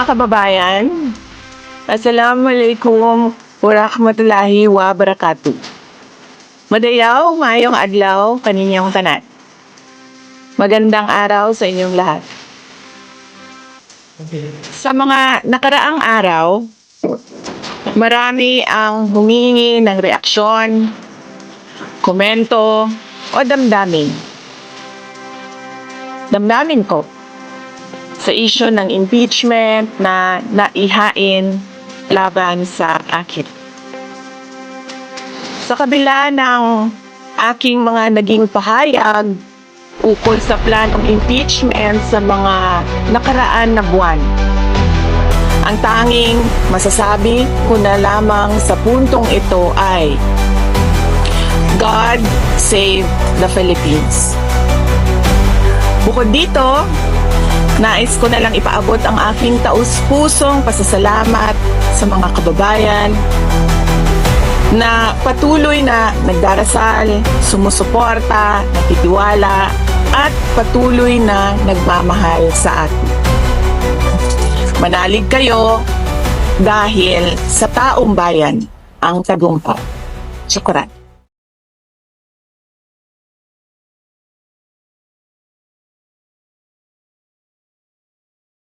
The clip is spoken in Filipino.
Mga kababayan, Assalamualaikum warahmatullahi wabarakatuh. Madayaw, mayong adlaw, kaninyong tanan. Magandang araw sa inyong lahat. Sa mga nakaraang araw, marami ang humingi ng reaksyon, komento, o damdamin. Damdamin ko sa issue ng impeachment na naihain laban sa akin. Sa kabila ng aking mga naging pahayag ukol sa planong impeachment sa mga nakaraan na buwan, ang tanging masasabi ko na lamang sa puntong ito ay God save the Philippines. Bukod dito, Nais ko na lang ipaabot ang aking taus-pusong pasasalamat sa mga kababayan na patuloy na nagdarasal, sumusuporta, nagtitiwala, at patuloy na nagmamahal sa atin. Manalig kayo dahil sa taong bayan ang tagumpay. Syukuran.